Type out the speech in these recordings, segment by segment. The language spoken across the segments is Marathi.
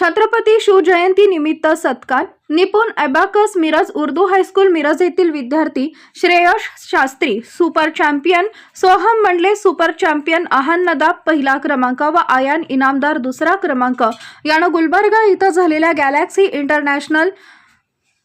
छत्रपती शिवजयंती निमित्त सत्कार. Nipun abacus Miraj Urdu high school Miraj येथील विद्यार्थी Shreyash Shastri super champion. Soham Mandale super champion. Aahan Nadab पहिला क्रमांक व आयान इनामदार दुसरा क्रमांक. यानं गुलबर्गा इथं झालेल्या galaxy international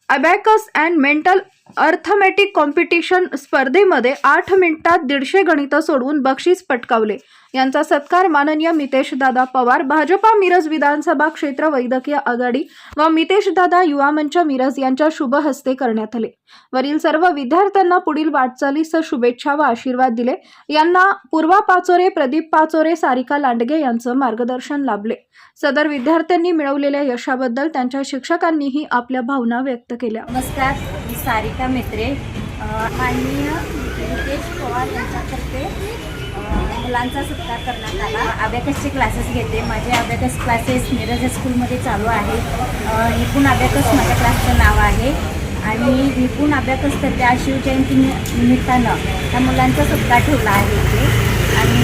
abacus and mental arithmetic competition स्पर्धेमध्ये आठ मिनिटात दीडशे गणितं सोडवून बक्षीस पटकावले. यांचा सत्कार माननीय मितेशदादा पवार भाजपा मिरज विधानसभा क्षेत्र वैद्यकीय आघाडी व मितेशदादा युवा मंच मिरज यांच्या शुभ हस्ते करण्यात आले. वरील सर्व विद्यार्थ्यांना पुढील वाटचालीस शुभेच्छा व आशीर्वाद दिले. यांना पूर्वा पाचोरे प्रदीप पाचोरे सारिका लांडगे यांचं मार्गदर्शन लाभले. सदर विद्यार्थ्यांनी मिळवलेल्या यशाबद्दल त्यांच्या शिक्षकांनीही आपल्या भावना व्यक्त केल्या. नमस्कार. मी सारिका मेत्रे आणि माननीय रितेश पवार यांच्यातर्फे मुलांचा सत्कार करण्यात आला. अभ्याकसचे क्लासेस घेते. माझे अभ्याकस क्लासेस मिरज हायस्कूलमध्ये चालू आहे निपुण अभ्याकस माझ्या क्लासचं नाव आहे. आणि निपुण अभ्याकस तर त्या शिवजयंती निमित्तानं त्या मुलांचा सत्कार ठेवला आहे इथे. आणि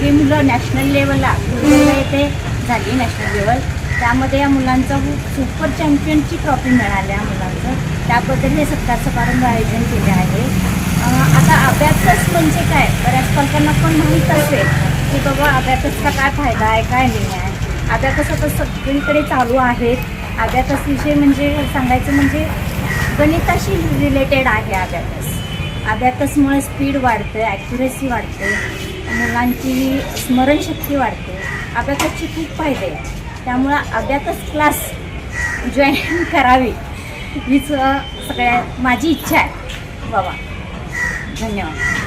हे मुलं नॅशनल लेवलला इथे येथे झाली नॅशनल लेवल त्यामध्ये या मुलांचा सुपर चॅम्पियनची ट्रॉफी मिळाली या मुलांचं. त्याबद्दल हे सत्कार समारंभ आयोजन केले आहे. आता अभ्यासच म्हणजे काय? बऱ्याच पालकांना पण माहीत असेल की बाबा अभ्यासचा काय फायदा आहे काय नाही आहे. अभ्यास आता सगळीकडे चालू आहेत. अभ्यास विषय म्हणजे सांगायचं म्हणजे गणिताशी रिलेटेड आहे अभ्यास. अभ्यासमुळे स्पीड वाढते ॲक्युरेसी वाढते मुलांची स्मरणशक्ती वाढते. अभ्यासाचे खूप फायदे आहेत. त्यामुळं अभ्यास क्लास जॉईन करावी. हीच सगळ्या माझी इच्छा आहे. बाबा धन्यवाद.